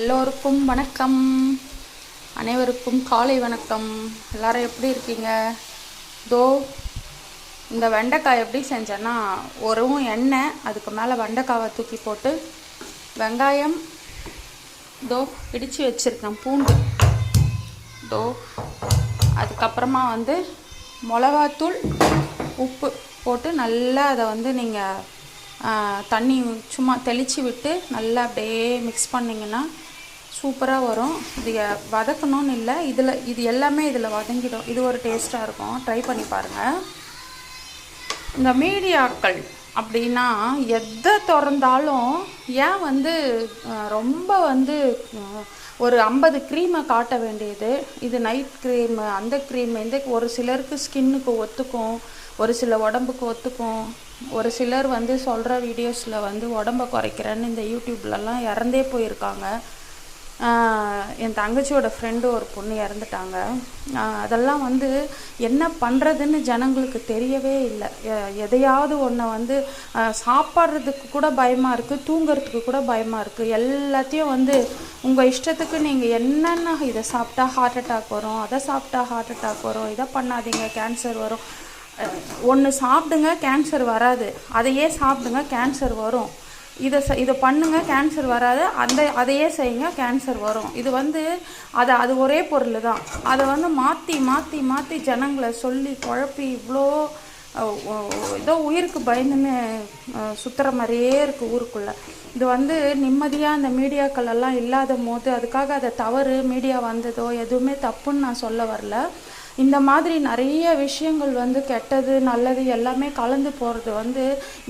எல்லோருக்கும் வணக்கம். அனைவருக்கும் காலை வணக்கம். எல்லாரும் எப்படி இருக்கீங்க? தோ இந்த வெண்டைக்காய் எப்படி செஞ்சேன்னா ஒரு எண்ணெய் அதுக்கு மேலே வெண்டைக்காவை தூக்கி போட்டு வெங்காயம் தோ இடித்து வச்சுருக்கேன் பூண்டு. தோ அதுக்கப்புறமா வந்து மிளகாத்தூள் உப்பு போட்டு நல்லா அதை வந்து நீங்கள் தண்ணி சும்மா தெளித்து விட்டு நல்லா அப்படியே மிக்ஸ் பண்ணிங்கன்னா சூப்பராக வரும். இது வதக்கணும்னு இல்லை. இதில் இது எல்லாமே இதில் வதங்கிடும். இது ஒரு டேஸ்ட்டாக இருக்கும். ட்ரை பண்ணி பாருங்கள் இந்த மீடியாக்கள் அப்படின்னா எதை திறந்தாலும் ஏன் வந்து ரொம்ப வந்து ஒரு ஐம்பது க்ரீமை காட்ட வேண்டியது. இது நைட் க்ரீமு அந்த க்ரீம் இந்த ஒரு சிலருக்கு ஸ்கின்னுக்கு ஒத்துக்கும். ஒரு சில உடம்புக்கு ஒத்துக்கும். ஒரு சிலர் வந்து சொல்கிற வீடியோஸில் வந்து உடம்ப குறைக்கிறேன்னு இந்த யூடியூப்லலாம் இறந்தே போயிருக்காங்க. என் தங்கச்சியோட ஃப்ரெண்டு ஒரு பொண்ணு இறந்துட்டாங்க. அதெல்லாம் வந்து என்ன பண்ணுறதுன்னு ஜனங்களுக்கு தெரியவே இல்லை. எதையாவது ஒன்றை வந்து சாப்பிட்றதுக்கு கூட பயமாக இருக்குது தூங்குறதுக்கு கூட பயமாக இருக்குது எல்லாத்தையும் வந்து உங்கள் இஷ்டத்துக்கு நீங்கள் என்னென்ன இதை சாப்பிட்டா ஹார்ட் அட்டாக் வரும் அதை சாப்பிட்டா ஹார்ட் அட்டாக் வரும் இதை பண்ணாதீங்க கேன்சர் வரும். ஒன்று சாப்பிடுங்க கேன்சர் வராது. அதையே சாப்பிடுங்க கேன்சர் வரும். இதை இதை பண்ணுங்கள் கேன்சர் வராது. அந்த அதையே செய்யுங்க கேன்சர் வரும். இது வந்து அது அது ஒரே பொருள் தான் அதை வந்து மாற்றி மாற்றி மாற்றி ஜனங்களை சொல்லி குழப்பி இவ்வளோ ஏதோ உயிருக்கு பயந்துன்னு சுற்றுற மாதிரியே இருக்குது ஊருக்குள்ளே. இது வந்து நிம்மதியாக அந்த மீடியாக்கள் எல்லாம் இல்லாத போது அதுக்காக அதை தவறு மீடியா வந்ததோ எதுவுமே தப்புன்னு நான் சொல்ல வரல. இந்த மாதிரி நிறைய விஷயங்கள் வந்து கெட்டது நல்லது எல்லாமே கலந்து போகிறது வந்து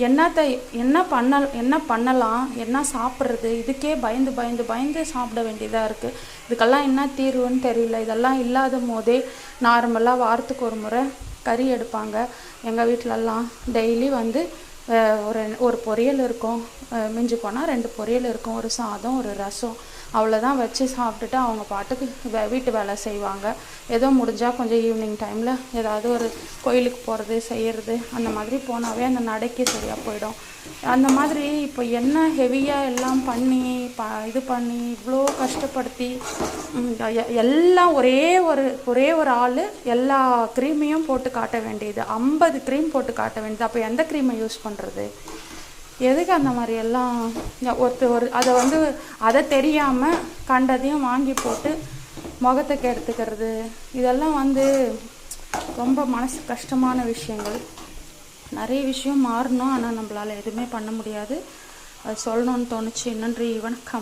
என்னத்தை என்ன பண்ண என்ன பண்ணலாம் என்ன சாப்பிட்றது இதுக்கே பயந்து பயந்து பயந்து சாப்பிட வேண்டியதாக இருக்குது இதுக்கெல்லாம் என்ன தீர்வுன்னு தெரியல. இதெல்லாம் இல்லாத போதே நார்மலாக வாரத்துக்கு ஒரு முறை கறி எடுப்பாங்க. எங்கள் வீட்டிலலாம் டெய்லி வந்து ஒரு ஒரு பொரியல் இருக்கும். மிஞ்சி போனால் ரெண்டு பொரியல் இருக்கும். ஒரு சாதம் ஒரு ரசம். அவ்வளோதான் வச்சு சாப்பிட்டுட்டு அவங்க பாட்டுக்கு வீட்டு வேலை செய்வாங்க. ஏதோ முடிஞ்சால் கொஞ்சம் ஈவினிங் டைமில் ஏதாவது ஒரு கோயிலுக்கு போகிறது செய்கிறது அந்த மாதிரி போனாவே அந்த நடைக்கு சரியாக போயிடும். அந்த மாதிரி இப்போ என்ன ஹெவியாக எல்லாம் பண்ணி ப இது பண்ணி இவ்வளோ கஷ்டப்படுத்தி எ- எல்லாம் ஒரே ஒரு ஒரே ஒரு ஆள் எல்லா க்ரீமையும் போட்டு காட்ட வேண்டியது. ஐம்பது க்ரீம் போட்டு காட்ட வேண்டியது. அப்போ எந்த க்ரீமை யூஸ் பண்ணுறது எதுக்கு அந்த மாதிரி எல்லாம் ஒருத்த ஒருத்தர் ஒரு அதை வந்து அதை தெரியாமல் கண்டதையும் வாங்கி போட்டு முகத்துக்கு எடுத்துக்கிறது இதெல்லாம் வந்து ரொம்ப மனசு கஷ்டமான விஷயங்கள். நிறைய விஷயம் மாறணும் ஆனால் நம்மளால் எதுவுமே பண்ண முடியாது. அது சொல்லணும்னு தோணுச்சு. நன்றி வணக்கம்.